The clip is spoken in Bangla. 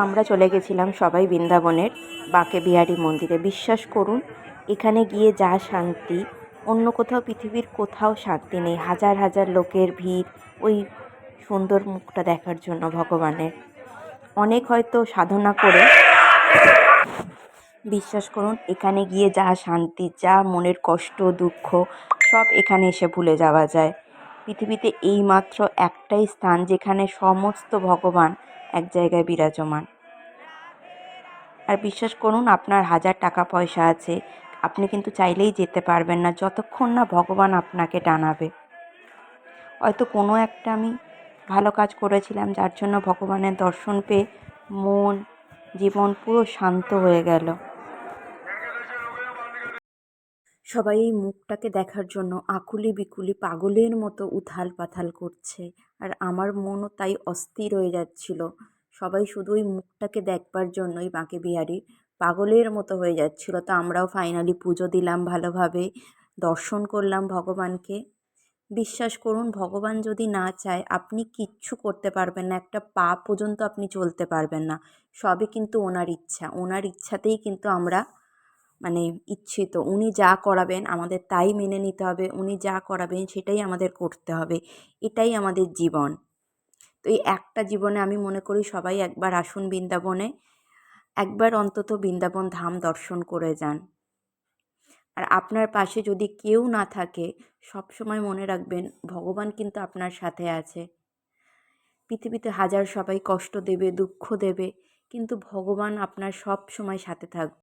আমরা চলে গেছিলাম সবাই বৃন্দাবনের বাঁকে বিহারী মন্দিরে। বিশ্বাস করুন, এখানে গিয়ে যা শান্তি, অন্য কোথাও পৃথিবীর কোথাও শান্তি নেই। হাজার হাজার লোকের ভিড় ওই সুন্দর মুখটা দেখার জন্য ভগবানের। অনেক হয়তো সাধনা করে। বিশ্বাস করুন, এখানে গিয়ে যা শান্তি, যা মনের কষ্ট, দুঃখ, সব এখানে এসে ভুলে যাওয়া যায়। পৃথিবীতে এইমাত্র একটাই স্থান যেখানে সমস্ত ভগবান এক জায়গায় বিরাজমান। আর বিশ্বাস করুন, আপনার হাজার টাকা পয়সা আছে, আপনি কিন্তু চাইলেই যেতে পারবেন না, যতক্ষণ না ভগবান আপনাকে টানাবে। হয়তো কোনো একটা আমি ভালো কাজ করেছিলাম, যার জন্য ভগবানের দর্শন পেয়ে মন, জীবন পুরো শান্ত হয়ে গেল। সবাই এই মুখটাকে দেখার জন্য আকুলি বিকুলি পাগলের মতো উথাল পাথাল করছে। আর আমার মনও তাই অস্থির হয়ে যাচ্ছিল। সবাই শুধু ওই মুখটাকে দেখবার জন্যই বাঁকে বিহারি। পাগলের মতো হয়ে যাচ্ছিল। তো আমরাও ফাইনালি পুজো দিলাম ভালোভাবে। দর্শন করলাম ভগবানকে। বিশ্বাস করুন, ভগবান যদি না চায়, আপনি কিচ্ছু করতে পারবেন না। একটা পা পর্যন্ত আপনি চলতে পারবেন না। সবই কিন্তু ওনার ইচ্ছা। ওনার ইচ্ছাতেই কিন্তু আমরা মানে ইচ্ছিত, উনি যা করাবেন আমাদের তাই মেনে নিতে হবে, উনি যা করাবেন সেটাই আমাদের করতে হবে, এটাই আমাদের জীবন। তো এই একটা জীবনে আমি মনে করি সবাই একবার আসুন বৃন্দাবনে, একবার অন্তত বৃন্দাবন ধাম দর্শন করে যান। আর আপনার পাশে যদি কেউ না থাকে সব সময় মনে রাখবেন ভগবান কিন্তু আপনার সাথে আছে। পৃথিবীতে হাজার সবাই কষ্ট দেবে, দুঃখ দেবে, কিন্তু ভগবান আপনার সব সময় সাথে থাকবে